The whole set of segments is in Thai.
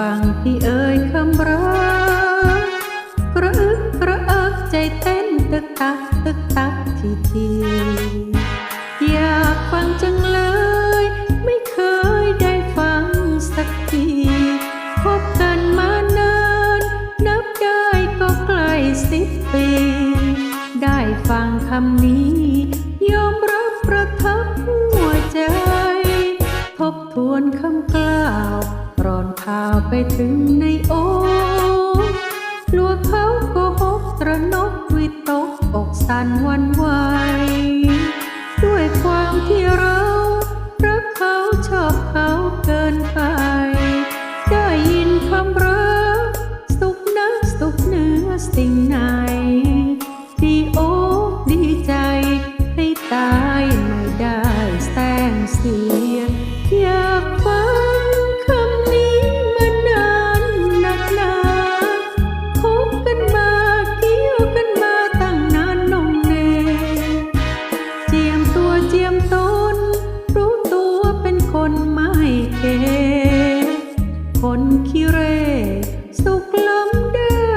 ฟังพี่เอ่ยคำรักกระอึกกระเอิกใจเต้นตึกตักตึกตักทีทีอยากฟังจังเลย ไม่เคยได้ฟังสักทีพบกันมานานนับได้ก็ใกล้สิบปี ได้ฟังคำนี้ ยอมรับประทัหัวใจ ทบทวนคำกล่าว ร่อนข่าวไปถึงในโอกลัวเขาโกหกตระนกวิตกอกสั่นวันไหวด้วยความที่เรารักเขาชอบเขาเกินไป ได้ยินคำรักสุขนักสุขเหนือสิ่งไหน คนขี้เร สุขล้มได้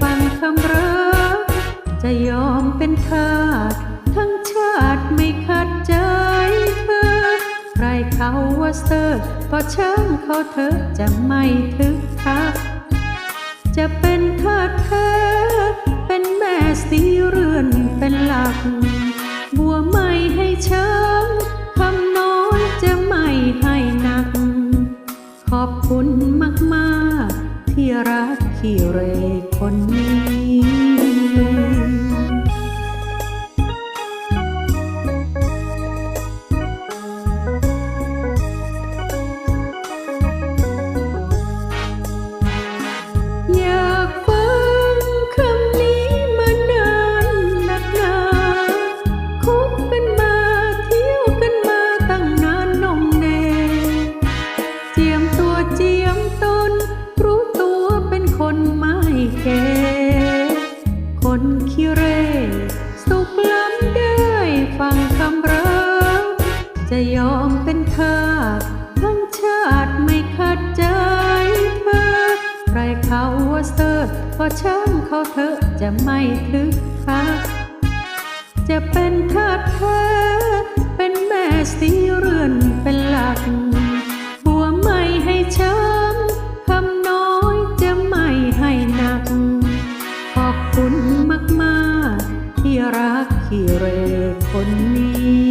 ฟังคำรักจะยอมเป็นทาสทั้งชาติไม่ขัดใจเธอ ใครเขาว่าเซอร์ก็ช่างเขาเธอจะไม่ทึกทัก จะเป็นทาสแท้เป็นแม่สีเรือนเป็นหลัก บัวไม่ให้ช้ำคำ ขี้ จะยอมเป็นทาสทั้งชาติไม่ขัดใจเธอ ใครเขาว่าเซอร์ก็ช่างเขาเถอะจะไม่ทึกทักจะเป็นทาสแท้เป็นแม่สีเรือนเป็นหลัก บัวไม่ให้ช้ำคำน้อยจะไม่ให้หนัก ขอบคุณมากๆ ที่รักขี้เรคนนี้